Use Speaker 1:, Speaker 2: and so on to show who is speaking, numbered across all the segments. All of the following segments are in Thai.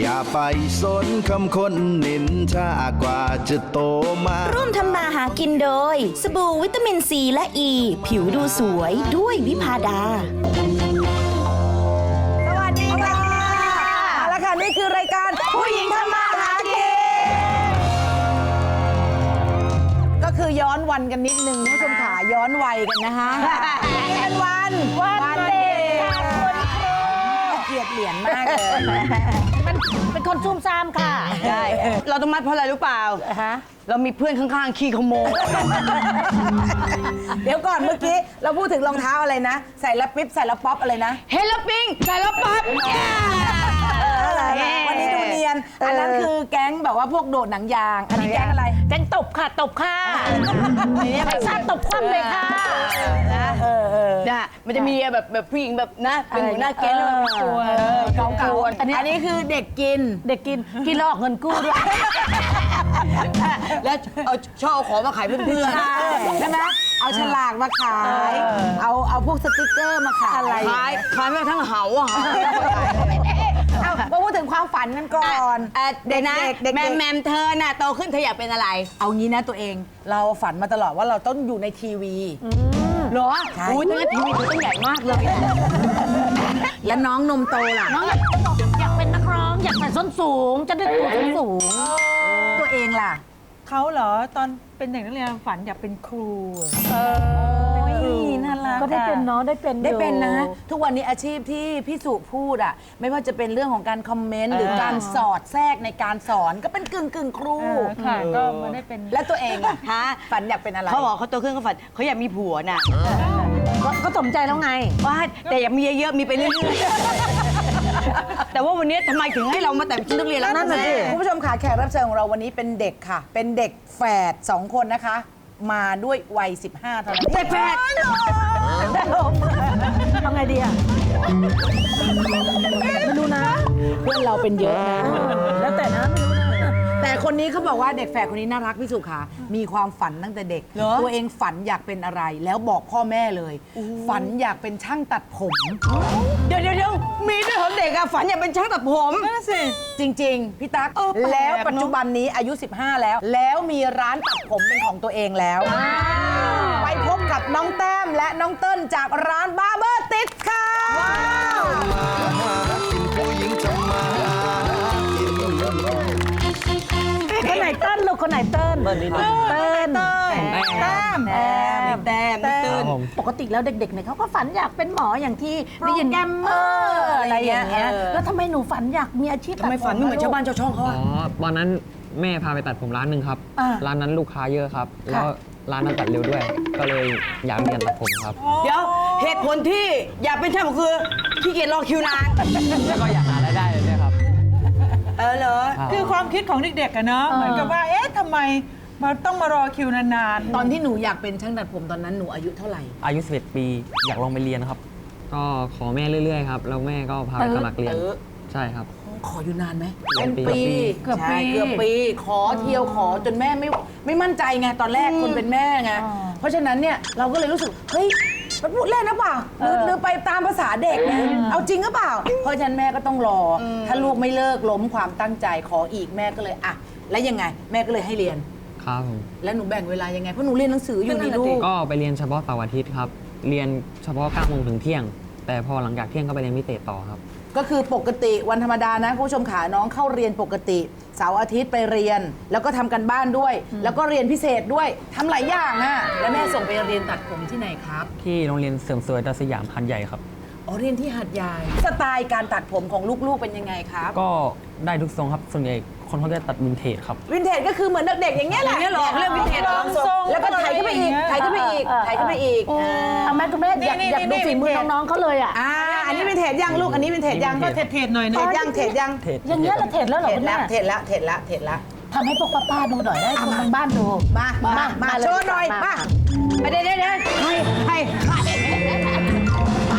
Speaker 1: อย่าไปสนคำคนนินทากว่าจะโตมา
Speaker 2: ร่วมทำมาหากินโดย สบู่วิตามินซีและอ e, ีผิวดูสวยด้วยวิพาดา
Speaker 3: สวัสดีค่ะเอาละค่ะ นี่คือรายการผู้หญิงทำมาหากิน ก็คือย้อนวันกันนิดนึงคุณผู้ชมขาย้อนวัยกันนะฮะเป็นวันวันเด็ก เกลียดเหรียญมากเลย
Speaker 4: เป็นคนซุ่มซ่ามค่ะ
Speaker 5: ใช่เราต้องมัดเพราะอะไรรู้เปล่า
Speaker 4: ฮะ
Speaker 5: เรามีเพื่อนข้างๆ ขี้ขโมย
Speaker 3: เดี๋ยวก่อนเมื่อกี้ เราพูดถึงรองเท้าอะไรนะ ใส่แล้วปิ๊บใส่แล้วป๊อปอะไรนะ
Speaker 5: เฮลปิงใส่แล้วปั๊บ
Speaker 3: วันนี้ดูเนีย น อันนั้นคือแก๊งแบบว่าพวกโดดหนังยาง อันนี้แก๊งอะไร
Speaker 4: แกงตบค่ะตบค่ะไอ้ซาตบคว่ำเลยค่ะ
Speaker 5: นะนะมันจะมีแบบแบบผู้หญิงแบบนะเป็นหัวหน้าแก๊งแล้วแบบกลัว
Speaker 3: เก่า
Speaker 5: เก่า
Speaker 3: ๆอันนี้อันนี้คือเด็กกิน
Speaker 4: เด็กกินกินแล้วออกเงินกู้ด้วย
Speaker 5: แล้วเอาชอบเอาของมาขายเพื่อน
Speaker 3: ใช่ไหมเอาฉลากมาขาย เอาเอาพวกสติกเกอร์มาขาย
Speaker 5: ๆขายขายแม้กระทั่งเหาอะเหา
Speaker 3: เอา มาพูดถึงความฝันกันก่อน
Speaker 5: เอ่อเด็กนะ
Speaker 3: เด็กๆ
Speaker 5: แมมแมมเธอน่ะโตขึ้นเธออยากเป็นอะไร
Speaker 3: เอางี้นะตัวเองเราฝันมาตลอดว่าเราต้องอยู่ในทีวี
Speaker 5: เหรอ
Speaker 3: ใช่
Speaker 5: อุ้ยตั้งแต่ทีวีเธอต้องใหญ่มากเลย
Speaker 3: และน้องนมโตล่ะ
Speaker 4: น้องอยากอยากเป็นนักร้อง อยากใส่ส้นสูง จะได้ตัวสูง
Speaker 3: ตัวเองล่ะ
Speaker 6: เขาเหรอตอนเป็นเด็กนักเรียนฝันอยากเป็นครู
Speaker 3: น่ารั ก
Speaker 4: ก็ได้เป็นเนาะได้เป็น
Speaker 3: ได้เป็นนะ
Speaker 4: อยู่
Speaker 3: ทุกวันนี้อาชีพที่พี่สุพูดอะ ไม่ว่าจะเป็นเรื่องของการคอมเมนต์ หรือการสอดแทรกในการสอนก็เป็นกึ่งกึ่งๆครู
Speaker 6: เออค่ะก็มาได้เป็น
Speaker 3: และตัวเองอะ
Speaker 5: ฮะ
Speaker 3: ฝันอยากเป็นอะไร
Speaker 5: เขาบอกเขาโตขึ้นเขาฝันเขาอยากมีผัวน่ะ
Speaker 4: ก็ก็สมใจแล้วไง
Speaker 5: ว่าแต่อยากมีเยอะๆมีไปเรื่อยๆแต่ว่าวันนี้ทำไมถึงให้เรามาแต่งชุดนักเรียนแล้ว
Speaker 3: นั่นน่ะ
Speaker 5: แม่
Speaker 3: สิคุณผู้ชมค่ะแขกรับเชิญของเราวันนี้เป็นเด็กค่ะ เป็นเด็กแฝดสองคนนะคะ มาด้วยวัย 15เท่านั้น
Speaker 5: เด็กแฝด
Speaker 4: ทำไงดีอะไม่รู้นะ
Speaker 3: เพื่อนเราเป็นเยอะนะ
Speaker 4: แล้วแต่นะไม่รู้นะ
Speaker 3: แต่คนนี้เขาบอกว่าเด็กแฝดคนนี้น่ารักพี่สุค่ะมีความฝันตั้งแต่เด็กตัวเองฝันอยากเป็นอะไร แล้วบอกพ่อแม่เลย ฝันอยากเป็นช่างตัดผม
Speaker 5: เดี๋ยวเดี๋ยวเดี๋ยวมีด้วยเหรอเด็กอะฝันอยากเป็นช่างตัดผม
Speaker 6: นั่นนะสิ
Speaker 3: จริง ๆ พี่ตั๊ก
Speaker 5: เออแปลก
Speaker 3: แล้วปัจจุบันนี้อายุ 15 แล้ว แล้วมีร้านตัดผมเป็นของตัวเองแล้ว ไปพบ กับน้องแต้มและน้องเติ้ลจากร้านบาร์เบอร์ติดค่ะ
Speaker 1: ผู้หญิงทำมาหากิน
Speaker 4: คนไหนเติ้ลลูกคนไหนเติ้ลเติ้ลเติ้ล
Speaker 6: แต้ม
Speaker 4: แต้ม
Speaker 5: แต้มตื่น
Speaker 4: ปกติแล้วเด็กๆเนี่ยเขาก็ฝันอยากเป็นหมออย่างที่ได้ยินแกมเมอร์อะไรอย่างเงี้ยแล้วทำไมหนูฝันอยากมีอาชีพ
Speaker 5: ทำไมฝันไม่เหมือนชาวบ้านชาวช่องเขา
Speaker 7: อ๋
Speaker 5: อะ
Speaker 7: อตอนนั้นแม่พาไปตัดผมร้านหนึ่งครับร้านนั้นลูกค้าเยอะครับแล้ว ร้านนั้นตัดเร็วด้วย ก็เลยอยากเรียนตัดผมครับ
Speaker 5: เดี๋ยวเหตุผลที่อยากเป็นช่างผมคือขี้เกียจรอคิวนาน
Speaker 7: แล้วก็อยากหารายได้เลยครับ
Speaker 5: เออเหรอ
Speaker 7: ครับ
Speaker 6: คือความคิดของเด็กๆอะเนาะเหมือนกับว่า เอ๊ะทำไมมาต้องมารอคิวนาน
Speaker 3: ตอนที่หนูอยากเป็นช่างตัดผมตอนนั้นหนูอายุเท่าไหร่
Speaker 7: อายุ 11 ปีอยากลองไปเรียนครับ ก็ขอแม่เรื่อยๆครับแล้วแม่ก็พาไปสมัครเรียน
Speaker 3: เออ
Speaker 7: ใช่ครับ
Speaker 3: ขออยู่นานไหม
Speaker 7: เกื
Speaker 3: เป็
Speaker 7: อบ
Speaker 3: น
Speaker 7: ปี
Speaker 3: ปี
Speaker 6: เกือบปี
Speaker 3: ใช่เกือบปี ขอเที่ยวขอจนแม่ไม่ไม่มั่นใจไงตอนแรกคนเป็นแม่ไงเพราะฉะนั้นเนี่ยเราก็เลยรู้สึกเฮ้ยมันพูดเล่นนะเปล่าหรือหรือไปตามภาษาเด็กนะเอาจริงหรือเปล่า เพราะฉะนั้นแม่ก็ต้องรออถ้าลูกไม่เลิกล้มความตั้งใจขออีกแม่ก็เลยอะแล้วยังไง แม่ก็เลยให้เรียน
Speaker 7: ครับผม
Speaker 3: แล้วหนูแบ่งเวลายังไงเพราะหนูเรียนหนังสืออยู่นี่ลูก
Speaker 7: ก็ไปเรียนเฉพาะเสาร์อาทิตย์ครับ เรียนเฉพาะ9โมงถึงเที่ยง แต่พอหลังจากเที่ยงก็ไปเรียนพิเศษต่อครับ
Speaker 3: ก็คือปกติวันธรรมดานะคุณผู้ชมขาน้องเข้าเรียนปกติเสาร์อาทิตย์ไปเรียน แล้วก็ทำกันบ้านด้วย แล้วก็เรียนพิเศษด้วยทำหลายอย่างอะแล้วแม่ส่งไปเรียนตัดผมที่ไหนครับ
Speaker 7: ที่โรงเรียนเสริมสวยดัสยามพันใหญ่ครับ
Speaker 3: อ๋อเรียนที่หัดใหญ่ สไตล์การตัดผมของลูกๆเป็นยังไงครับ
Speaker 7: ก็ได้ทุกทรงครับ ส่วนใหญ่คนเขาจะตัดวินเทจครับ
Speaker 3: วินเทจก็คือเหมือนเด็กๆอย่างเงี้ยแหละ
Speaker 5: อย่างเงี้ยเหรอเขาเรียกวินเทจเหรอ
Speaker 3: แล้วก็ถ่ายขึ้นไปอีก ถ่ายขึ้นไปอีก ถ่ายขึ้นไปอีก
Speaker 4: เอาแม่คุณแม่อยาก
Speaker 6: นี่
Speaker 4: อยาก
Speaker 6: นี่
Speaker 4: ดู
Speaker 6: นี่
Speaker 4: ฝีมือ
Speaker 6: วินเทจ
Speaker 4: น้องๆเขาเลยอะ
Speaker 3: อ่า อันนี้วินเทจยังลูก อันนี้วินเทจยัง
Speaker 7: วิ
Speaker 6: ก็
Speaker 7: นเทจ
Speaker 6: เทรดๆหน่อย
Speaker 3: เท
Speaker 6: นึ
Speaker 3: จ
Speaker 6: ง
Speaker 3: ยังเทจยัง
Speaker 7: เทจ
Speaker 4: อย่างเงี้ยเราเทรดแล้วเหรอ
Speaker 3: เทจ
Speaker 4: คุณ
Speaker 3: แล้
Speaker 4: แม่
Speaker 3: วเทจแล้วเทจแล้วเทจแล้ว
Speaker 4: ทำให้พวกป้าๆดูหน่อยได้คนทางบ้านดู
Speaker 3: มามามา
Speaker 4: เลย
Speaker 3: โชว์หน่อยมา
Speaker 5: เดี๋ยวเดี๋ยวเดี๋ยวใครใครใครใคร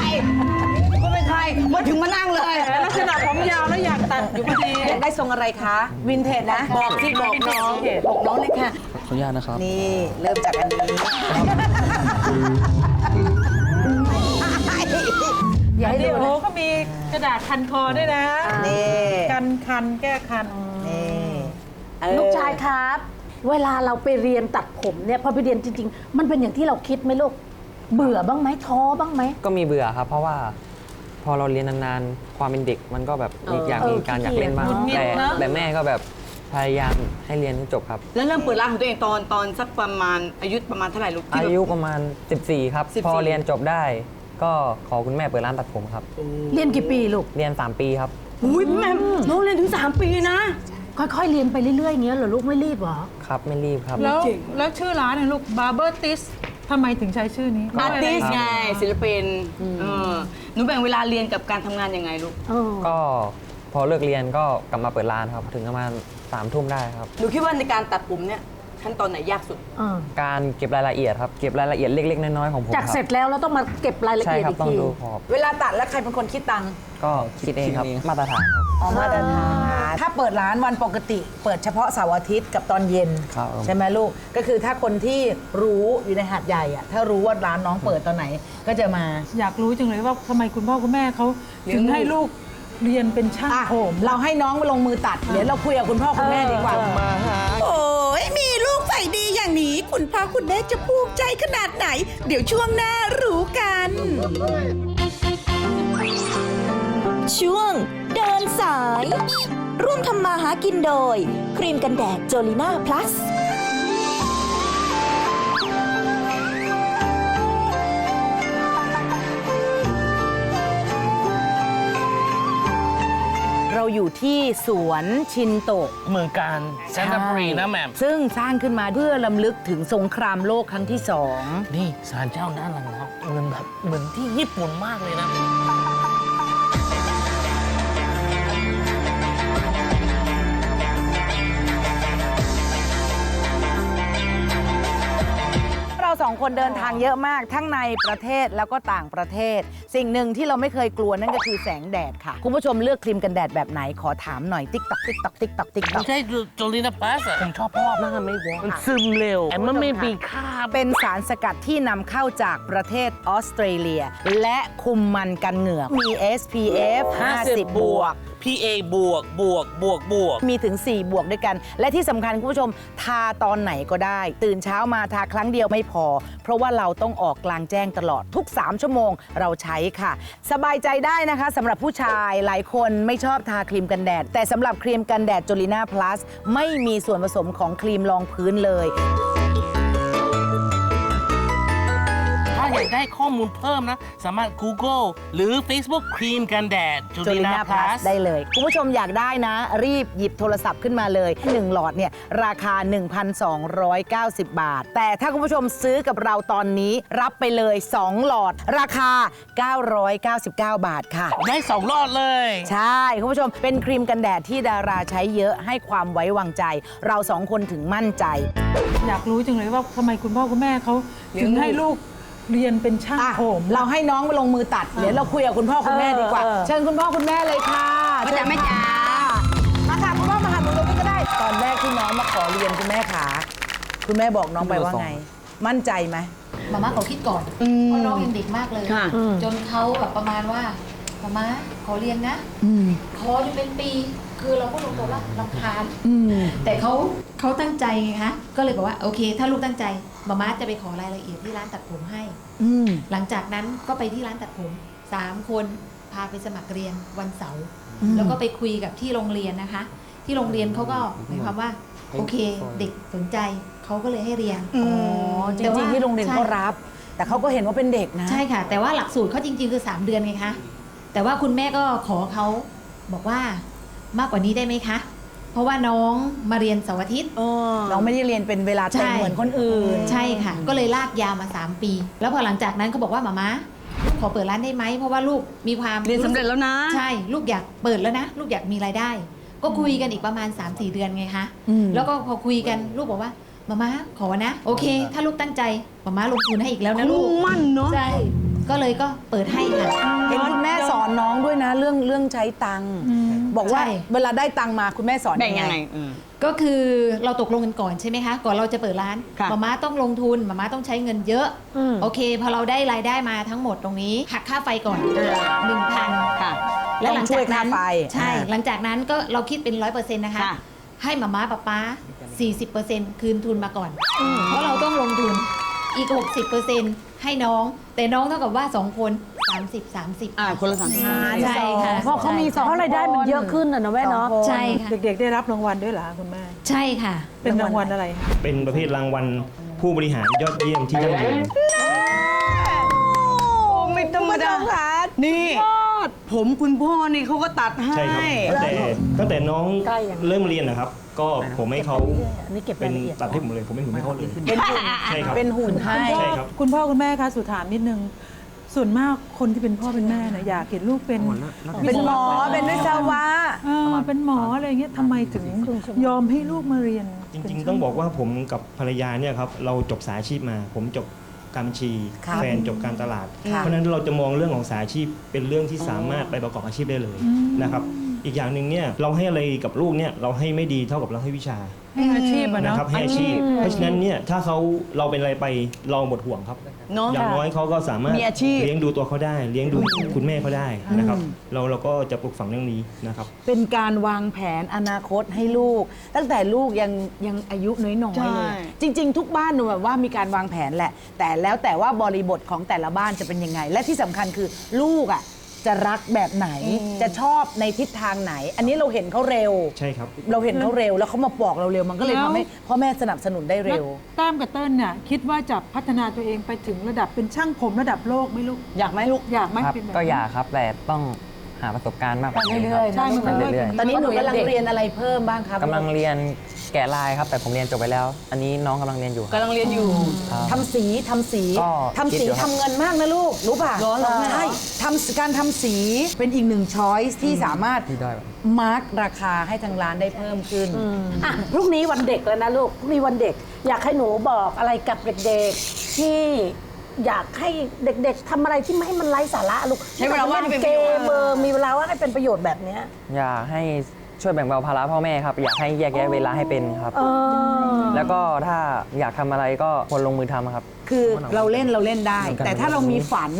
Speaker 5: ก็เป็นใครมาถึงมานั่งเลย
Speaker 6: ลักษณะผมยาวแล้วอยากตัดอยู่พอดี
Speaker 3: อยากได้ทรงอะไรคะวินเทจนะ
Speaker 5: บอกที่บอกน้องบอกน้องเลยค่ะ
Speaker 7: ขออนุญาตนะครับ
Speaker 3: นี่เริ่มจากอันนี้
Speaker 4: อย่าให้
Speaker 6: เดี๋
Speaker 4: ดู
Speaker 6: ยว
Speaker 4: นะ
Speaker 6: ก็มีกระดาษพันคอด้วยนะ
Speaker 3: นี่
Speaker 6: กันคัคันแก้คัน
Speaker 4: ลูกชายครับ เวลาเราไปเรียนตัดผมเนี่ยพอไปเรียนจริง ๆ มันเป็นอย่างที่เราคิดไหมลูกเบื่อบ้างไหมท้อบ้างไหม
Speaker 7: ก็มีเบื่อครับ เพราะว่าพอเราเรียนนานๆ ความเป็นเด็กมันก็แบบมีอยาก
Speaker 4: เออ
Speaker 7: มีการอยากเล่นบ้าง
Speaker 6: หงุดหงิด
Speaker 7: แต่
Speaker 6: เนอะ
Speaker 7: แต่แม่ก็แบบพยายามให้เรียนให้จบครับ
Speaker 5: แล้วเริ่มเปิดร้านของตัวเองตอนตอนสักประมาณอายุประมาณเท่าไหร่ลูกที่
Speaker 7: อายุประมาณ 14 ครับ
Speaker 5: 14
Speaker 7: พอเรียนจบได้ ก็ขอคุณแม่เปิดร้านตัดผมครับ
Speaker 4: เรียนกี่ปีลูก
Speaker 7: เรียน 3 ปีครับ
Speaker 5: อุ้ยแม่น้องเรียนถึง 3 ปีนะ
Speaker 4: ค่อยๆ เรียนไปเรื่อยๆอย่างเงี้ยเหรอลูกไม่รีบเหรอ
Speaker 7: ครับไม่รีบครับ
Speaker 6: แล้วแล้วชื่อร้านเนี่ยลูก Barber t i s ทำไมถึงใช้ชื่อนี้
Speaker 5: อาร์ติส
Speaker 7: ครับ
Speaker 5: ไงศิลปินเออหนูแบ่งเวลาเรียนกับการทำงานยังไงลูก
Speaker 4: เออ
Speaker 7: ก็พอเลิกเรียนก็กลับมาเปิดร้านครับ ถึงประมาณสามทุ่มได้ครับ
Speaker 5: หนูคิดว่าในการตัดผมเนี่ย ขั้นตอนไหนยากสุด
Speaker 4: เออ
Speaker 7: การเก็บรายละเอียดครับ เก็บรายละเอียดเล็กๆ น้อยๆของผม
Speaker 4: จาก
Speaker 7: ครั
Speaker 4: เสร็จแล้วเราต้องมาเก็บรายละ
Speaker 7: ใช่
Speaker 4: เอียด
Speaker 7: ครับ
Speaker 4: อีก
Speaker 7: ต้อง
Speaker 4: ที
Speaker 7: ดูขอบ
Speaker 3: เวลาตัดแล้วใครเป็นคนคิดตังค์
Speaker 7: ก็คิดเองครับ มาตรฐานครับ
Speaker 3: อ๋อมาตรฐานถ้าเปิดร้านวันปกติ เปิดเฉพาะเสาร์อาทิตย์กับตอนเย็น
Speaker 7: ครับ
Speaker 3: ใช่ไหมลูก ก็คือถ้าคนที่รู้อยู่ในหาดใหญ่อะถ้ารู้ว่าร้านน้องเปิดตอนไหนก็จะมา
Speaker 6: อยากรู้จังเลยว่าทำไมคุณพ่อคุณแม่เขาถึงให้ลูกเรียนเป็นช่าง
Speaker 3: อะ
Speaker 6: ผม
Speaker 3: เราให้น้องมาลงมือตัด เดี๋ยวเราคุยกับคุณพ่อคุณแม่ดีกว่า
Speaker 2: โอ้ยมีลูกใส่ดี อย่างนี้ คุณพ่อคุณแม่จะภูมิใจขนาดไหน เดี๋ยวช่วงหน้ารู้กัน ช่วง เดินสาย ร่วมทำมาหากินโดย ครีมกันแดดโจลิน่าพลัส
Speaker 3: อยู่ที่สวนชินโตะ
Speaker 8: เมืองการเซนต์บรีนะแหม่ม
Speaker 3: ซึ่งสร้างขึ้นมาเพื่อลำลึกถึงสงครามโลกครั้งที่สอง
Speaker 8: นี่ศาลเจ้าหน้าหลังเราเหมือนแบบเหมือนที่ญี่ปุ่นมากเลยนะ
Speaker 3: เราสองคนเดินทางเยอะมาก ทั้งในประเทศแล้วก็ต่างประเทศ สิ่งหนึ่งที่เราไม่เคยกลัวนั่นก็คือแสงแดดค่ะ คุณผู้ชมเลือกครีมกันแดดแบบไหนขอถามหน่อยติ๊กตอกติ๊กตอกติ๊กตอกติ๊กตอ
Speaker 8: ไม่
Speaker 3: ก
Speaker 8: ใช่โจลินาพลัสอะผมชอบเพราะว่ามันไม่วมันซึมเร็วแต่มันไม่มีค่า
Speaker 3: เป็นสารสกัดที่นำเข้าจากประเทศออสเตรเลีย และคุมมันกันเหงือกมี SPF 50 บวก
Speaker 8: PA บวกบวกบวกบวก
Speaker 3: มีถึง 4 บวกด้วยกัน และที่สำคัญคุณผู้ชมทาตอนไหนก็ได้ ตื่นเช้ามาทาครั้งเดียวไม่พอ เพราะว่าเราต้องออกกลางแจ้งตลอดทุก 3 ชั่วโมงเราใช้ค่ะ สบายใจได้นะคะสำหรับผู้ชายหลายคนไม่ชอบทาครีมกันแดด แต่สำหรับครีมกันแดดจ o ลิน่าพลัสไม่มีส่วนผสมของครีมรองพื้นเลย
Speaker 8: อยากได้ข้อมูลเพิ่มนะ สามารถ Google หรือ Facebook ครีมกันแดดจู
Speaker 3: จ
Speaker 8: ลิ
Speaker 3: ลิ
Speaker 8: นา
Speaker 3: น่า
Speaker 8: พ
Speaker 3: พลั
Speaker 8: ลั
Speaker 3: ส
Speaker 8: ส
Speaker 3: ได้เลย คุณผู้ชมอยากได้นะ รีบหยิบโทรศัพท์ขึ้นมาเลย 1 หลอดเนี่ยราคา 1,290 บาท แต่ถ้าคุณผู้ชมซื้อกับเราตอนนี้รับไปเลย 2 หลอด ราคา 999 บาทค่ะ
Speaker 8: ได้สองรอดเลย
Speaker 3: ใช่ คุณผู้ชมเป็นครีมกันแดดที่ดาราใช้เยอะให้ความไว้วางใจ เราสองคนถึงมั่นใจ
Speaker 6: อยากรู้จังเลยว่าทำไมคุณพ่อคุณแม่เขาถึงให้ลูก เรียนเป็นช่าง
Speaker 3: อะ
Speaker 6: ผม
Speaker 3: เราให้น้องมาลงมือตัด เดี๋ยวเราคุยกับคุณพ่อคุณแม่ดีกว่า
Speaker 4: เออ
Speaker 3: เชิญคุณพ่อคุณแม่เลยค่ะ
Speaker 5: มาจ้ะแม่จ๋า
Speaker 3: มาค่ะคุณพ่อมาหาหนูตรงนี้ก็ได้ ตอนแรกที่น้องมาขอเรียนคุณแม่ขาคุณแม่บอกน้องไปว่าไง มั่นใจไหม
Speaker 9: มาม่าขอคิดก่อนเพราะน้องยังเด็กมากเลย
Speaker 5: ค่ะ
Speaker 9: จนเขาแบบประมาณว่ามาม่าขอเรียนนะขอจนเป็นปี คือเราก็ลงตัวว่าลำคาญแต่เขาเขาตั้งใจไงคะก็เลยบอกว่าโอเค ถ้าลูกตั้งใจ มาม่าจะไปขอรายละเอียดที่ร้านตัดผมให้
Speaker 3: อืม
Speaker 9: หลังจากนั้นก็ไปที่ร้านตัดผมสามคนพาไปสมัครเรียนวันเสาร์แล้วก็ไปคุยกับที่โรงเรียนนะคะ ที่โรงเรียนเขาก็หมายความว่า โอเค เด็กสนใจเขาก็เลยให้เรียน
Speaker 3: อ๋อจริงๆที่โรงเรียนก็รับ แต่เขาก็เห็นว่าเป็นเด็กนะ
Speaker 9: ใช่ค่ะ แต่ว่าหลักสูตรเขาจริง ๆ คือ 3 เดือนไงคะ แต่ว่าคุณแม่ก็ขอเขาบอกว่ามากกว่านี้ได้ไหมคะ เพราะว่าน้องมาเรียนเสาร์อาทิตย์
Speaker 3: น้องไม่ได้เรียนเป็นเวลาเต็ม
Speaker 9: ใช่
Speaker 3: เหมือนคนอื่น
Speaker 9: ใช่ค่ะ ก็เลยลากยาวมา 3 ปี แล้วพอหลังจากนั้นเขาบอกว่าหมาม้าลูกขอเปิดร้านได้ไหมเพราะว่าลูกมีความ
Speaker 5: เรียนสำเร็จแล้วนะ
Speaker 9: ใช่ ลูกอยากเปิดแล้วนะ ลูกอยากมีรายได้ ก็คุยกันอีกประมาณ 3-4 เดือนไงคะ
Speaker 3: อืม
Speaker 9: แล้วก็พอคุยกันลูกบอกว่ามาม่าขอนะ โอเค ถ้าลูกตั้งใจมาม่าลงทุนให้อีกแล้วนะลูก
Speaker 5: มั่นเนาะ
Speaker 9: ใช่ ก็เลยก็เปิดให้ค่ะ
Speaker 3: เห็นคุณแม่สอนน้องด้วยนะ เรื่องเรื่องใช้ตังค์บอกว่า
Speaker 9: ใช่
Speaker 3: เวลาได้ตังค์มาคุณแม่สอน
Speaker 5: แบ่งยังไงอืม
Speaker 9: กก็คือเราตกลงกันก่อนใช่ไหมคะ ก่อนเราจะเปิดร้าน
Speaker 5: ค่ะ
Speaker 9: มาม่าต้องลงทุนมาม่าต้องใช้เงินเยอะโอเค พอเราได้รายได้มาทั้งหมดตรงนี้หักค่าไฟก่อนหนึ่งพัน
Speaker 5: ค่ะ
Speaker 9: และหลังจากนั้น
Speaker 3: ต้องช่วยค่าไฟ
Speaker 9: ใช่
Speaker 3: อ่า
Speaker 9: หลังจากนั้นก็เราคิดเป็นร้อยเปอร์เซ็นต์นะคะ
Speaker 5: ค่ะ
Speaker 9: ให้มาม่าป๊าป๊า40%คืนทุนมาก่อน เพราะเราต้องลงทุนอีก 60% ให้น้อง แต่น้องเท่ากับว่า2คน 30 30
Speaker 5: อ่าคนละสามสิบห้า
Speaker 9: ใช่ค่ะ
Speaker 4: เพราะเขามีสองเพราะรายได้มันเยอะขึ้นอะนะแม่เนาะ
Speaker 9: ใช่ค่ะ
Speaker 6: เด็กๆ ได้รับรางวัลด้วยเหรอคุณแม่
Speaker 9: ใช่ค่ะ
Speaker 6: เป็นรางวัลอะไรคะ
Speaker 10: เป็นประเภทรางวัลผู้บริหารยอดเยี่ยมที่ยั่งยืน
Speaker 5: ไม่ธรรมดา นี่ ผมคุณพ่อนี่เขาก็ตัดให้
Speaker 10: ใช่ครับตั้งแต่ตั้งแต่น้อง
Speaker 4: ใกล้ยัง
Speaker 10: เริ่มเรียนนะครับ ก็ผมให้เขา
Speaker 4: อันนี้เก็บ
Speaker 10: เป็น
Speaker 4: รายละเอียด
Speaker 10: ตัดให้ผมเลย ผมเป็นหุ่นให้เขาเลย
Speaker 3: เป็นหุ่น
Speaker 10: ใช่ครับ
Speaker 3: เป็นหุ่นให้
Speaker 10: ใช่ครับ
Speaker 6: คุณพ่อคุณแม่คะสุถามนิดนึง ส่วนมากคนที่เป็นพ่อเป็นแม่นะอยากเห็นลูกเป็น
Speaker 3: เป็นหมอเป็นวิศวะ
Speaker 6: เออเป็นหมออะไรเงี้ยทำไมถึงยอมให้ลูกมาเรียน
Speaker 10: จริง ๆ ต้องบอกว่าผมกับภรรยาเนี่ยครับ เราจบสายอาชีพมา ผมจบ การบัญชี
Speaker 3: ครับ
Speaker 10: แฟนจบการตลาด
Speaker 3: ค่ะ
Speaker 10: เพราะฉะนั้นเราจะมองเรื่องของสายอาชีพเป็นเรื่องที่สามารถไปประกอบอาชีพได้เลยนะครับ อีกอย่างหนึ่งเนี่ยเราให้อะไรกับลูกเนี่ยเราให้ไม่ดีเท่ากับเราให้วิชา
Speaker 6: ให้อาชีพอะ
Speaker 10: นะ
Speaker 6: เนาะ
Speaker 10: ครับให้อาชีพ เพราะฉะนั้นเนี่ยถ้าเขาเราเป็นอะไรไปเราหมดห่วงครับ
Speaker 5: เนาะ
Speaker 10: อย่างน้อยเขาก็สามารถ
Speaker 5: มีอาชีพ
Speaker 10: เลี้ยงดูตัวเขาได้ เลี้ยงดูคุณแม่เขาได้นะครับ เราเราก็จะปลูกฝังเรื่องนี้นะครับ
Speaker 3: เป็นการวางแผนอนาคตให้ลูก ตั้งแต่ลูกยังยังอายุน้อย
Speaker 5: ใช่
Speaker 3: ๆเลยจริง ๆ ทุกบ้านหนูแบบว่ามีการวางแผนแหละ แต่แล้วแต่ว่าบริบทของแต่ละบ้านจะเป็นยังไง และที่สำคัญคือลูกอะ จะรักแบบไหน จะชอบในทิศทางไหน อันนี้เราเห็นเขาเร็ว
Speaker 10: ใช่ครับ
Speaker 3: เราเห็นเขาเร็วแล้วเขามาบอกเราเร็วมันก็เลย
Speaker 6: แล้ว
Speaker 3: ทำให้พ่อแม่สนับสนุนได้เร็ว
Speaker 6: แต้มกับเติ้ลเนี่ยคิดว่าจะพัฒนาตัวเองไปถึงระดับเป็นช่างผมระดับโลกไหมลูก
Speaker 5: อยากไหมลูก
Speaker 6: อยากไหม
Speaker 7: ครับ
Speaker 6: เป็นแบบ
Speaker 7: ก็อยากครับแต่ต้องหาประสบการณ์มากกว่านี้
Speaker 4: เรื่อยๆ
Speaker 6: ใช่
Speaker 4: นะ
Speaker 6: มัน
Speaker 7: ไป
Speaker 6: ก็
Speaker 7: เรื่อย
Speaker 3: ตอนนี้หนูกำลังเรียนอะไรเพิ่มบ้างครับ
Speaker 7: ๆกำลังเรียนแกะลายครับ แต่ผมเรียนจบไปแล้ว อันนี้น้องกำลังเรียนอยู่ครับ
Speaker 5: กำลังเรียนอยู่
Speaker 7: ครับ
Speaker 3: ทำสีทำสี
Speaker 7: ก็
Speaker 3: ทำสี
Speaker 7: คิดอยู่ครับ
Speaker 3: ทำเงินมากนะลูก รู้ป่ะ
Speaker 5: เหรอเหรอ
Speaker 3: ใช่ทำการทำสีเป็นอีกหนึ่งช้อยส์ที่สามารถ
Speaker 7: ที่ได้แบบ
Speaker 3: มาร์กราคาให้ทางร้านได้เพิ่มขึ้น
Speaker 4: อะพรุ่งนี้วันเด็กแล้วนะลูกพรุ่งนี้วันเด็ก อยากให้หนูบอกอะไรกับเด็กๆที่ อยากให้เด็ก ๆทำอะไรที่ไม่ให้มันไร้สาระลูก
Speaker 5: ใช้เวลาว่างให้เป็น
Speaker 4: เก
Speaker 5: ประโยชน์
Speaker 4: มเออมีเวลาว่างให้เป็นประโยชน์แบบเนี้ย
Speaker 7: อยากให้ช่วยแบ่งเบาภาระพ่อแม่ครับ อยากให้แยกแยะเวลาให้เป็นครับ
Speaker 4: เออ
Speaker 7: แล้วก็ถ้าอยากทำอะไรก็ควรลงมือทำครับ
Speaker 3: คือเราเล่นเราเล่นได้ แต่ถ้าเรามีฝัน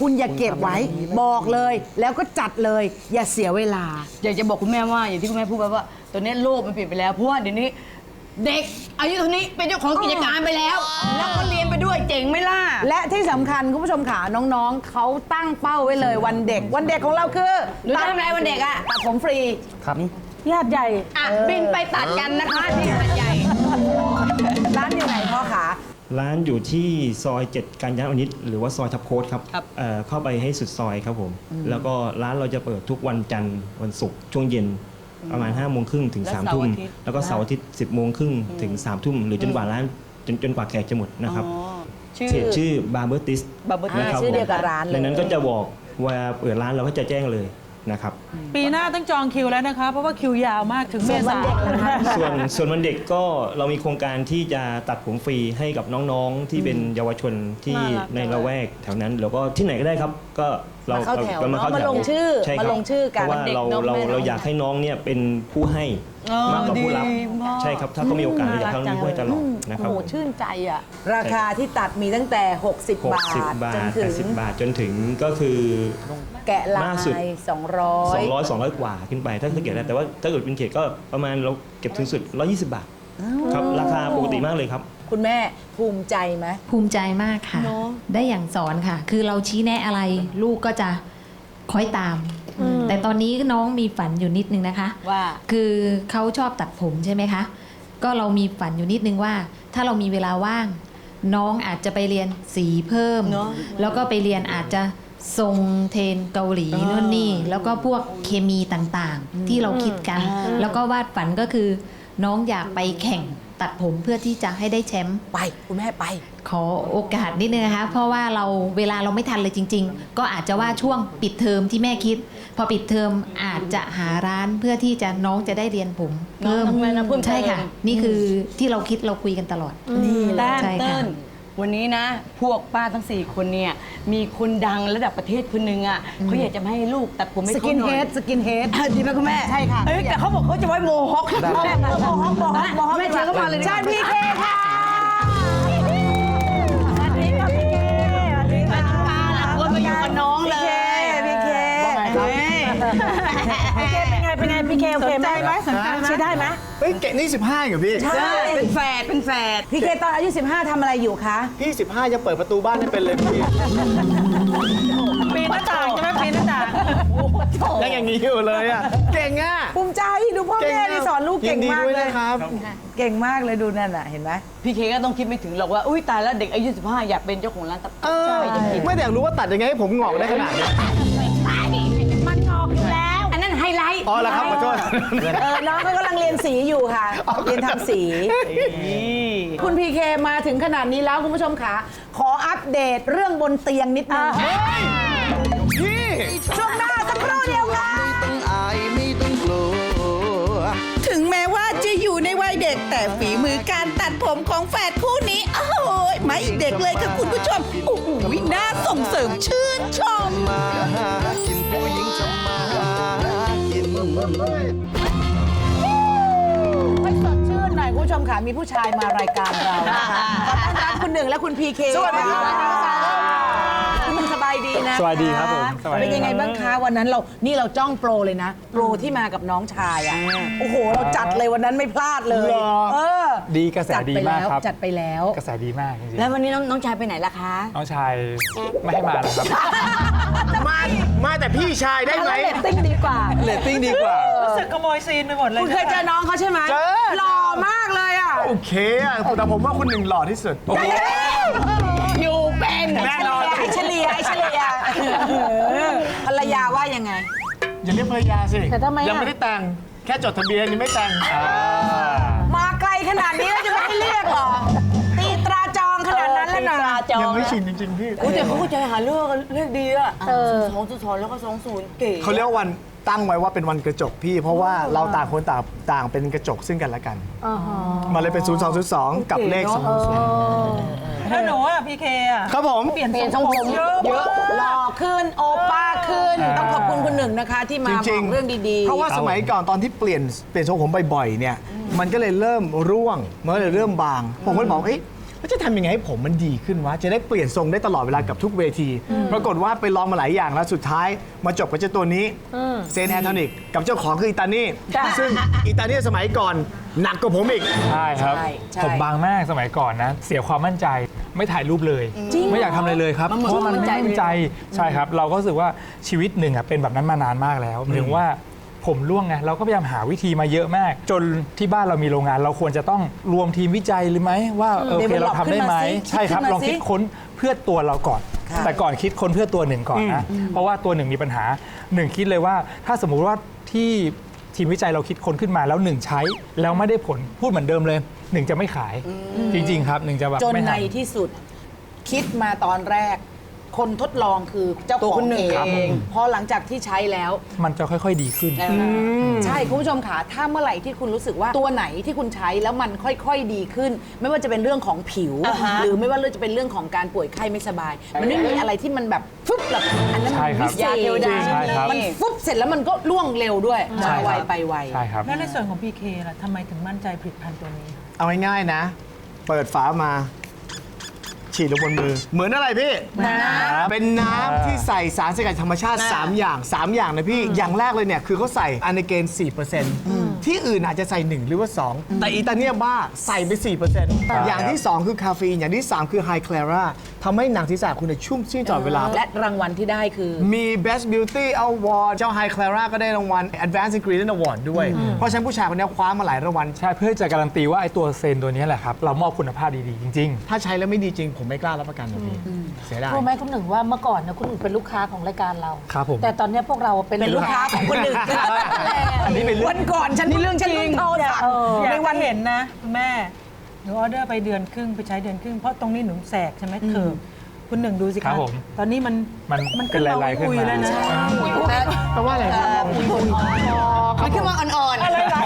Speaker 3: คุณอย่าเก็บไว้บอกเลย แล้วก็จัดเลย อย่าเสียเวลา
Speaker 5: อยากจะบอกคุณแม่ว่าอย่างที่คุณแม่พูดไปว่าตอนนี้โลกมันเปลี่ยนไปแล้วเพราะว่าเดี๋ยวนี้ เด็กอายุเท่านี้เป็นเจ้าของกิจการไปแล้ว แล้วก็เรียนไปด้วยเจ๋งไหมล่ะ
Speaker 3: และที่สำคัญคุณผู้ชมขาน้องๆ เขาตั้งเป้าไว้เลยวันเด็ก วันเด็กของเราคือ
Speaker 5: หนูจะทำอะไรวันเด็กอะ
Speaker 3: ตัดผมฟรี
Speaker 7: ครับ
Speaker 4: ญาติใหญ่
Speaker 5: อะบินไปตัดกันนะคะที่หัดใหญ่
Speaker 3: ร้านอยู่ไหนพ่อขา
Speaker 10: ร้านอยู่ที่ซอย 7 การยานวนิชหรือว่าซอยทับโค้ดครับ
Speaker 5: ครับ
Speaker 10: เอ่อเข้าไปให้สุดซอยครับผม แล้วก็ร้านเราจะเปิดทุกวันจันทร์วันศุกร์ช่วงเย็น ประมาณ5้าโมงครึ่งถึง
Speaker 5: และ
Speaker 10: 3าม
Speaker 5: เสาร์
Speaker 10: ทุ่ม
Speaker 5: อาทิตย์
Speaker 10: แล้วก็เสาร์อาทิตย์10บโมงครึ่งถึง3ามทุ่มหรือจนกว่าร้านจนจนกว่าแขกจะหมดนะครับ
Speaker 5: อ๋อชื่อ
Speaker 10: เพจชื่อบาร์เบอร์ติส
Speaker 5: Barber Tiss
Speaker 10: นะครับ
Speaker 3: ชื่อเดียวกับร้านเลย
Speaker 10: ในนั้นก็จะบอกว่าเปิดร้านเราก็จะแจ้งเลยนะครับ
Speaker 6: ปีหน้าต้องจองคิวแล้วนะคะ เพราะว่าคิวยาวมากถึงเมษา
Speaker 10: ส่วนส่วนวันเด็กก็เรามีโครงการที่จะตัดผมฟรีให้กับน้องๆที่เป็นเยาวชนที่
Speaker 6: น่ารัก
Speaker 10: ในละแวกแถวนั้นแล้วก็ที่ไหนก็ได้ครับก็เรา
Speaker 3: มาเข้าแถว
Speaker 10: ร
Speaker 3: เนอะ
Speaker 10: เข้
Speaker 3: มาลงชื่อ
Speaker 10: ใครับ
Speaker 3: มาลงชื่อกัน
Speaker 10: เพราะว่า
Speaker 5: เด็ก
Speaker 10: เรา
Speaker 5: น้อง
Speaker 10: เรา
Speaker 5: แม่น้อง
Speaker 10: เราอยากให้น้องเนี่ยเป็นผู้ให้
Speaker 5: อ๋อ
Speaker 10: มากกว่าผู้รับ
Speaker 5: ดีมาก
Speaker 10: ใช่ครับ ถ้าเขามีโอกาสเราอยากให้เขามีผู้ให้ตลอดนะครับ
Speaker 4: โอ้โหชื่นใจอะ
Speaker 3: ราคาที่ตัดมีตั้งแต่ 60 บาท
Speaker 10: 60 บา
Speaker 3: จน
Speaker 10: ท
Speaker 3: ถึง
Speaker 10: 80 บาทจนถึงก็คือ
Speaker 3: แกะลามา
Speaker 10: กสุด
Speaker 3: ย 200
Speaker 10: 200 200 กว่าขึ้นไป ถ้าเกิดได้แต่ว่าถ้าเกิดเป็นเขตก็ประมาณเราเก็บถึงสุด 120 บาท ครับราคาปกติมากเลยครับ
Speaker 3: คุณแม่ภูมิใจไหม
Speaker 9: ภูมิใจมากค่ะได้อย่างสอนค่ะ คือเราชี้แนะอะไรลูกก็จะคอยตามแต่ตอนนี้น้องมีฝันอยู่นิดนึงนะคะ
Speaker 5: ว่า
Speaker 9: คือเขาชอบตัดผมใช่ไหมคะ ก็เรามีฝันอยู่นิดนึงว่า ถ้าเรามีเวลาว่าง น้องอาจจะไปเรียนสีเพิ่ม
Speaker 5: เนอะ
Speaker 9: แล้วก็ไปเรียนอาจจะทรงเทรนเกาหลีนู่นนี่ แล้วก็พวกเคมีต่างๆ ที่เราคิดกันแล้วก็วาดฝันก็คือ น้องอยากไปแข่งตัดผมเพื่อที่จะให้ได้แชมป์
Speaker 3: ไปคุณแม่ไป
Speaker 9: ขอโอกาสนิดนึงนะคะ เพราะว่าเราเวลาเราไม่ทันเลยจริง ๆ ก็อาจจะว่าช่วงปิดเทอมที่แม่คิด พอปิดเทอมอาจจะหาร้านเพื่อที่จะน้องจะได้เรียนผมเพิ่ม
Speaker 5: น้องทำงานนะเพิ่มเติม
Speaker 9: ใช่ค่ะ นี่คือที่เราคิดเราคุยกันตลอด
Speaker 3: นี่แหละ
Speaker 6: แต้ม
Speaker 9: ใช่ค่ะ
Speaker 5: เติ้ล วันนี้นะ พวกป้าทั้ง 4 คนเนี่ย มีคนดังระดับประเทศคนหนึ่งอะเขาอยากจะมาให้ลูกตัดผมให้
Speaker 3: ส
Speaker 5: เขา
Speaker 3: กิน
Speaker 5: หน่
Speaker 3: เฮ
Speaker 5: อย
Speaker 3: ดสกินเฮด
Speaker 5: ดีไหมคุณแม่
Speaker 3: ใช่ค่ะ
Speaker 5: เอ้ยแต่เขาบอกเขาจะไว้โมฮอค
Speaker 3: โมฮอคโมฮอคโมฮอคโมฮอค
Speaker 5: แม่เชิญเข้ามาเลยดีกว่า
Speaker 3: ใช่พี่เคค่ะ
Speaker 5: คนมาอยู่กับน้องเลย
Speaker 3: พี่เค
Speaker 4: เป็นไงเป็นไงพี่เคโอเคไหมสนใจไหมใช้ได้ไหม
Speaker 1: เฮ้ยเกะนี่15เหรอพี่
Speaker 3: ใช่
Speaker 5: เป็นแฝดเป็นแฝด
Speaker 3: พี่เคตอนอายุ 15ทำอะไรอยู่คะ
Speaker 1: พี่15ยังเปิดประตูบ้านให้เป็นเลยพี่
Speaker 6: ปีนหน้าต่างใช่ไหมปีนหน้าต่าง
Speaker 1: ยังอย่างนี้อยู่เลยอะเก่งอะ
Speaker 3: ภูมิใจดูพ่อแม่นี่สอนลูกเก่งมาก
Speaker 1: ยินดีด้วย
Speaker 3: เลย
Speaker 1: นะครับ
Speaker 3: เก่งมากเลยดูนั่นน่ะเห็นไหม
Speaker 5: พี่เคก็ต้องคิดไม่ถึงหรอกว่า อุ้ยตายแล้วเด็กอายุ 15 อยากเป็นเจ้าของร้านตัดผม
Speaker 1: เออไม่แต่อยากรู้ว่าตัดยังไงให้ผมงอกได้ขนาดเนี้ย
Speaker 4: มัน อ๋อแล้ว
Speaker 1: ครับขอโทษ
Speaker 3: เออน้องเขากำลังเรียนสีอยู่ค่ะ เรียนทำสี คุณพีเคมาถึงขนาดนี้แล้วคุณผู้ชมค่ะ ขออัปเดตเรื่องบนเตียงนิดนึง
Speaker 1: พี่
Speaker 3: ช่วงหน้าสักครู่เดียวค่ะ
Speaker 1: ต้องอายไม่ต้องกลัว
Speaker 2: ถึงแม้ว่าจะอยู่ในวัยเด็กแต่ฝีมือการตัดผมของแฝดคู่นี้ โอ้โหไม่เด็กเลยค่ะคุณผู้ชมโอ้โหน่าส่งเสริมชื่นชม
Speaker 1: มาหากินผู้หญิงจะมาหากิน
Speaker 3: ให้สดชื่นหน่อยคุณผู้ชมค่ะมีผู้ชายมารายการเรานะคะขอต้อนรับคุณหนึ่งและคุณพีเค
Speaker 1: สวัสดีครับ
Speaker 3: คุณหนึ่งสบายดีนะ
Speaker 7: สวัสดีครับผมสวัสดี
Speaker 3: เป็นยังไงบ้างคะวันนั้นเรา นี่เราจ้องโปรเลยนะ โปรที่มากับน้องชายอะ โอ้โห เราจัดเลยวันนั้นไม่พลาดเลย
Speaker 1: เหรอ
Speaker 3: เออ
Speaker 11: ดีกระแส
Speaker 3: จัด
Speaker 11: ดี
Speaker 3: ไป
Speaker 11: มาก
Speaker 3: แล้ว
Speaker 11: ครับ
Speaker 3: จัดไปแล้ว
Speaker 11: กระแสดีมากจริง
Speaker 5: แล้ววันนี้น้องน้องชายไปไหนล่ะคะ
Speaker 11: ๆน้องชายไม่ให้มาแล้วครับ
Speaker 1: มามาแต่พี่ชายได้ไหม
Speaker 3: เรตติ้งดีกว่า
Speaker 1: เรตติ้งดีกว่า
Speaker 6: รู้สึกขโมยซีนไปหมดเลย
Speaker 3: คุณเคยเจอน้องเขาใช่ไหม
Speaker 1: เจอ
Speaker 3: หล่อมากเลยอะ
Speaker 1: โอเคอะแต่ผมว่าคุณหนึ่งหล่อที่สุด
Speaker 3: อยู่เป็น
Speaker 1: แน่นอน
Speaker 3: ไอเฉลี่ ยไอเฉลี่ยภรรยาว่ายังไง
Speaker 1: อย่าเรียกภรรยาสิ
Speaker 4: แต่ทำไมอะ
Speaker 1: ยังไม่ได้แต่งแค่จดทะเบียนยังไม่แต่ง
Speaker 3: มาไกลขนาดนี้แล้วจะไม่ให้เรียกเหรอตีตราจองขนาดนั้นแล้วนะ
Speaker 1: ยังไม่ชินจริง ๆ พี่
Speaker 5: อุ้ยแต่เขาก็ใจหาเรื่องเรื่องดีอะสองจุดสองแล้วก็สองศูนย์เก๋
Speaker 1: เขาเรียกว่าวัน ตั้งไว้ว่าเป็นวันกระจกพี่ เพราะว่าเราต่างคนต่างต่างเป็นกระจกซึ่งกันและกัน มาเลยเป็น 0 2 0 2 กับเลข2 0
Speaker 6: แล้วหนูอะพี่เคอะ
Speaker 1: 0ครับผม
Speaker 6: เปลี่ยนทรงผมเยอะ
Speaker 3: เยอะหล่อขึ้นโอป้าขึ้น ต้องขอบคุณคุณหนึ่งนะคะ ที่มา
Speaker 1: จ
Speaker 3: บ
Speaker 1: ริ
Speaker 3: องก
Speaker 1: ๆ
Speaker 3: เรื่องดีๆ
Speaker 1: เพราะว่าสมัยก่อนตอนที่เปลี่ยนเปลี่ยนทรงผมบ่อยๆเนี่ย มันก็เลยเริ่มร่วง มันก็เลยเริ่มบาง ผมก็เลยบอกเอ๊ะ แล้วจะทำยังไงให้ผมมันดีขึ้นวะ จะได้เปลี่ยนทรงได้ตลอดเวลากับทุกเวที ปรากฏว่าไปลองมาหลายอย่างแล้วสุดท้าย มาจบกับเจ้าตัวนี้เซนแฮนทอนิกกับเจ้าของคืออิตานี่ซึ่งอิตานี่สมัยก่อนหนักกว่าผมอีก
Speaker 11: ใช่ครับ
Speaker 3: ใช่ใช่
Speaker 11: ผมบางมากสมัยก่อนนะ เสียความมั่นใจไม่ถ่ายรูปเลย ไม่อยากทำอะไรเลยครับ เพราะว่ามันไม่มั่นใจใช่ครับ เราก็รู้สึกว่าชีวิตหนึ่งอะเป็นแบบนั้นมานานมากแล้วหมายถึงว่า ผมร่วงไงเราก็พยายามหาวิธีมาเยอะมาก จนที่บ้านเรามีโรงงาน เราควรจะต้องรวมทีมวิจัยหรือไหมว่าเออโอเค
Speaker 3: develop
Speaker 11: เราทำได้ไหม
Speaker 3: ขึ้นมาสิ
Speaker 11: ใช่ครับ
Speaker 3: คิดขึ้นมา
Speaker 11: ลองคิด
Speaker 3: สิ
Speaker 11: ค้นเพื่อตัวเราก่อน
Speaker 3: ค่ะ
Speaker 11: แต่ก่อนคิดค้นเพื่อตัวหนึ่งก่อนนะ เพราะว่าตัวหนึ่งมีปัญหาหนึ่งคิดเลยว่า ถ้าสมมุติว่าที่ทีมวิจัยเราคิดค้นขึ้นมาแล้วหนึ่งใช้แล้วไม่ได้ผลพูดเหมือนเดิมเลยหนึ่งจะไม่ขายจริง ๆ ครับหนึ่งจะแบบ
Speaker 3: จน
Speaker 11: ไม่
Speaker 3: ใน
Speaker 11: ทำ
Speaker 3: ที่สุดคิดมาตอนแรก คนทดลองคือเจ้า
Speaker 5: ตัว
Speaker 3: ขอ
Speaker 5: คุ
Speaker 3: ง
Speaker 5: ณหนึ่ง
Speaker 3: เอ
Speaker 5: ครับ
Speaker 3: งพอหลังจากที่ใช้แล้ว
Speaker 11: มันจะค่อยๆดีขึ้น
Speaker 3: ใช่คุณผู้ชมค่ะถ้าเมื่อไหร่ที่คุณรู้สึกว่าตัวไหนที่คุณใช้แล้วมันค่อยๆดีขึ้น ไม่ว่าจะเป็นเรื่องของผิวหรือไม่ว่าจะเป็นเรื่องของการป่วยไข้ไม่สบาย มันไม่มีอะไรที่มันแบบฟึบแบบอันนั้น
Speaker 11: ใช่
Speaker 3: มัน
Speaker 11: ครับ
Speaker 3: พิเศษ
Speaker 5: ยาเทวดา
Speaker 11: ใช่ครับ
Speaker 3: มันฟึบเสร็จแล้วมันก็ล่วงเร็วด้วย
Speaker 11: ใช่
Speaker 3: มา
Speaker 11: ครับ
Speaker 3: ไวไปไว
Speaker 11: ใช่ครับ
Speaker 6: แล้วในส่วนของพี่เคล่ะทำไมถึงมั่นใจผลิตภัณฑ์ตัวนี้
Speaker 1: เอาง่ายๆนะ เปิดฝามา ฉีดลงบนมือ เหมือนอะไรพี่
Speaker 3: น้ำ
Speaker 1: เป็นน้ำที่ใส่สารสกัดธรรมชาติ 3 อย่าง 3 อย่างนะพี่ อย่างแรกเลยเนี่ยคือเขาใส่อะนิเกน4%ที่อื่นอาจจะใส่ 1 หรือว่า 2 แต่อิตาเนียบ้าใส่ไป 4%อย่างที่ 2 คือคาเฟอีนอย่างที่ 3 คือไฮคลาร่าทำให้หนังศีรษะคุณเนี่ยชุ่มชื่นตลอดเวลา
Speaker 3: และรางวัลที่ได้คือ
Speaker 1: มี Best Beauty Award เจ้าไฮคลาร่าก็ได้รางวัล Advanced Ingredient Award ด้วย เพราะฉะนั้นผู้ชายคนนี้คว้ามาหลายรางวัล
Speaker 11: ใช่เพื่อจะการันตีว่าไอ้ตัวเซนตัวนี้แหละครับเรามอบคุณภาพดีๆจริง
Speaker 1: ถ้าใช้แล้วไม่ดีจริงผมไม่กล้ารับประกันแบบนี้เสียดาย
Speaker 4: รู้ไหมคุณหนึ่งว่าเมื่อก่อนนะคุณหนึ่งเป็นลูกค้าของรายการเรา
Speaker 11: ครับผม
Speaker 4: แต่ตอนเนี้ยพวกเราเป็น
Speaker 3: เป็นลูกค้าของคนอื่น
Speaker 11: อันนี้เป็นเรื่อง
Speaker 3: วันก่อนฉันนี่เรื่องจริงโทรศัพท์
Speaker 6: อยาก
Speaker 3: ใน
Speaker 6: ให้
Speaker 3: วัน
Speaker 6: เห็นนะคุณแม่หนูออเดอร์ไปเดือนครึ่งไปใช้เดือนครึ่งเพราะตรงนี้หนูแสกใช่ไหมเคิร์ฟคุณหนึ่งดูสิ
Speaker 11: ครั
Speaker 6: คะ
Speaker 11: บผม
Speaker 6: ตอนนี้มัน
Speaker 11: มัน
Speaker 6: มัน
Speaker 11: เป็นลายๆขึ้น
Speaker 6: อุย
Speaker 11: มา
Speaker 6: แล้วนะ
Speaker 1: แปลว่าอะไรครับ
Speaker 5: มันขึ้นมาอ่อนๆอะไรล่ะ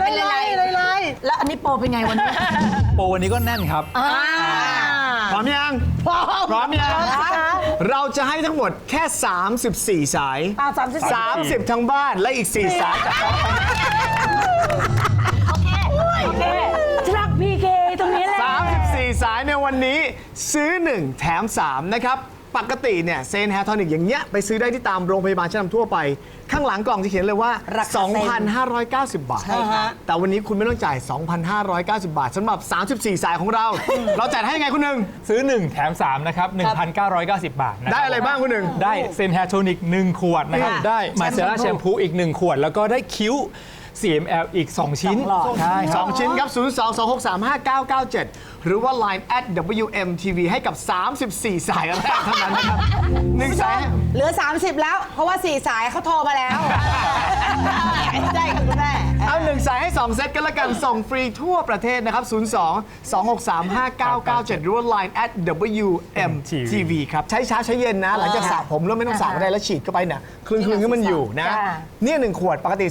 Speaker 5: เป็นอะไร
Speaker 4: แล้วอันนี้โปรเป็นไงวันนี้
Speaker 11: โปรวันนี้ก็แน่นครับ
Speaker 5: อ่า
Speaker 1: พร้อมยังพร้อมพร้อมยัง เราจะให้ทั้งหมดแค่ 34 สาย
Speaker 4: อ่า34
Speaker 1: 30 ทั้งบ้านและอีก 4 สายจากเรา
Speaker 4: โอเคฉันรักพีเคตรงนี้แหละ
Speaker 1: 34 สายในวันนี้ซื้อ 1 แถม 3 นะครับ ปกติเนี่ยเซนแฮร์ทอนิกอย่างเงี้ยไปซื้อได้ที่ตามโรงพยาบาลชั้นนำทั่วไป ข้างหลังกล่องจะเขียนเลยว่า
Speaker 3: ราคาเซ็น
Speaker 1: 2,590 บาท
Speaker 3: ใช่ค่ะ
Speaker 1: แต่วันนี้คุณไม่ต้องจ่าย 2,590 บาทสำหรับ 34 สายของเรา เราจัดให้ไงคุณหนึ่ง
Speaker 11: ซื้อ 1 แถม 3 นะครับ 1,990 บาทนคบ
Speaker 1: ได้อะไรบ้างคุณหนึ่ง
Speaker 11: ได้เซนแฮร์โทนิก 1 ขวดนะครับ
Speaker 3: ค่ะ
Speaker 11: ได้มาเซราแชมพูอีก 1 ขวด แล้วก็ได้คิ้ว CML อีก 2 ชิ้นใช่ค
Speaker 1: ส
Speaker 11: รั
Speaker 1: อบงชิ้นครับ 0 2 2 6 3 5 9 9 7 หรือว่า Line at WMTV ให้กับ 34 สายแรกเท่านั้นนะครับหนึ่งสาย
Speaker 3: เหลือ 30 แล้ว เพราะว่า 4 สายเขาโทรมาแล้วได้ค่ะคุณแม่
Speaker 1: เอาหนึ่งสายให้ 2 เซตกันละกัน ส่งฟรีทั่วประเทศนะครับ 02 263 5997 หรือว่า Line at WMTV ครับใช้เช้าใช้เย็นนะ หลังจากสระผมแล้วไม่ต้องสระก็ได้แล้วฉีดเข้าไปเนี่ยคลึงคลึงๆให้มันอยู่นะ
Speaker 4: จ้า
Speaker 1: เนี่ยหนึ่งขวดปกติ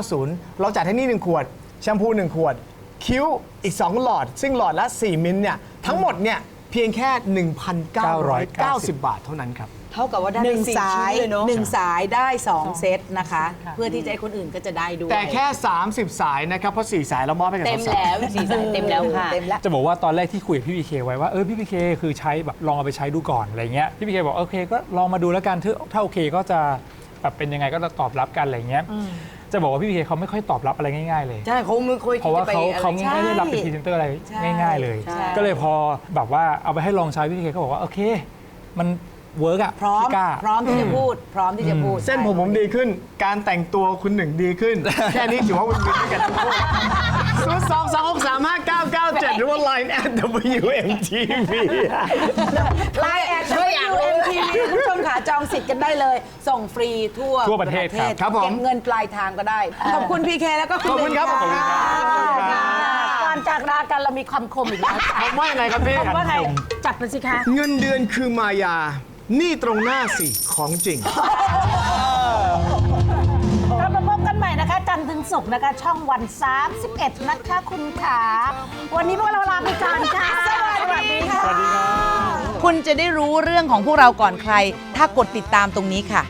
Speaker 1: 2590 เราจัดให้นี่1ขวด แชมพู1ขวด คิ้วอีก 2 หลอด ซึ่งหลอดละ 4 มิลเนี่ยทั้งหมดเนี่ย เพียงแค่ 1,990 บาทเท่านั้นครับ
Speaker 3: เท่ากับว่าได้หนึ่งสายหนึ่งสายได้ 2 เซตนะคะเพื่อที่จะให้คนอื่นก็จะได้ด้วย
Speaker 1: แต่แค่ 30 สายนะครับ เพราะ 4 สายเรามอบให้กับ
Speaker 5: เต็ม
Speaker 1: สาวๆ
Speaker 5: แล้วสี่สายเต็มแล้วค่ะ
Speaker 3: เต็มแล้ว
Speaker 11: จะบอกว่าตอนแรกที่คุยกับพี่พีเคไว้ว่าเออพี่พีเคคือใช้แบบลองเอาไปใช้ดูก่อนอะไรเงี้ยพี่พีเคบอกโอเคก็ลองมาดูแล้วกันถ้าถ้าโอเคก็จะแบบเป็นยังไงก็จะตอบรับกันอะไรเงี้ย จะบอกว่าพี่พีเคเขาไม่ค่อยตอบรับอะไรง่ายๆเลย
Speaker 5: ใช่เขาไม่ค่อย
Speaker 11: เพราะว่าเขา
Speaker 5: คิดจะไปอะไร
Speaker 11: เขาไม่ได้รับเป็นพรีเซนเตอร์อะไรง่าย ๆ เลยก็เลยพอแบบว่าเอาไปให้ลองใช้พี่พีเคเขาบอกว่าโอเค มันเวิร์กอะ
Speaker 3: พร้อม
Speaker 11: พี่กล้า
Speaker 3: พร้อมที่จะพูด พร้อมที่จะพูด
Speaker 1: เส้นผมผมดีขึ้น การแต่งตัวคุณหนึ่งดีขึ้น แค่นี้ถือว่าวินวินด้วยกันทั้งคู่ศูนย์สองสองหกสามห้า หรือว่า Line at WMTV
Speaker 3: ไลน์แอด WMTV คุณผู้ชมค่ะจองสิทธิ์กันได้เลย ส่งฟรีทั่ว
Speaker 11: ทั่วประเทศครับ
Speaker 1: ครับผม
Speaker 3: เก็บเงินปลายทางก็ได้ ขอบคุณพีเคแล้วก็
Speaker 1: ขอบคุณครับ
Speaker 3: เบน
Speaker 1: ขอบคุณครับ
Speaker 3: ค่ะ
Speaker 4: ก่อนจากลากันเรามีคำคมอีกแล้ว
Speaker 1: ผมว่ายังไงครับพี่
Speaker 4: คำว่าไงจัดมาสิคะ
Speaker 1: เงินเดือนคือมายา นี่ตรงหน้าสิของจริ
Speaker 4: ง ศุกร์นะคะช่องวัน 31 นะคะคุณขาวันนี้พวกเราลาไปก่อนค่ะ สวัสดีค่ะ
Speaker 3: คุณจะได้รู้เรื่องของพวกเราก่อนใคร ถ้ากดติดตามตรงนี้ค่ะ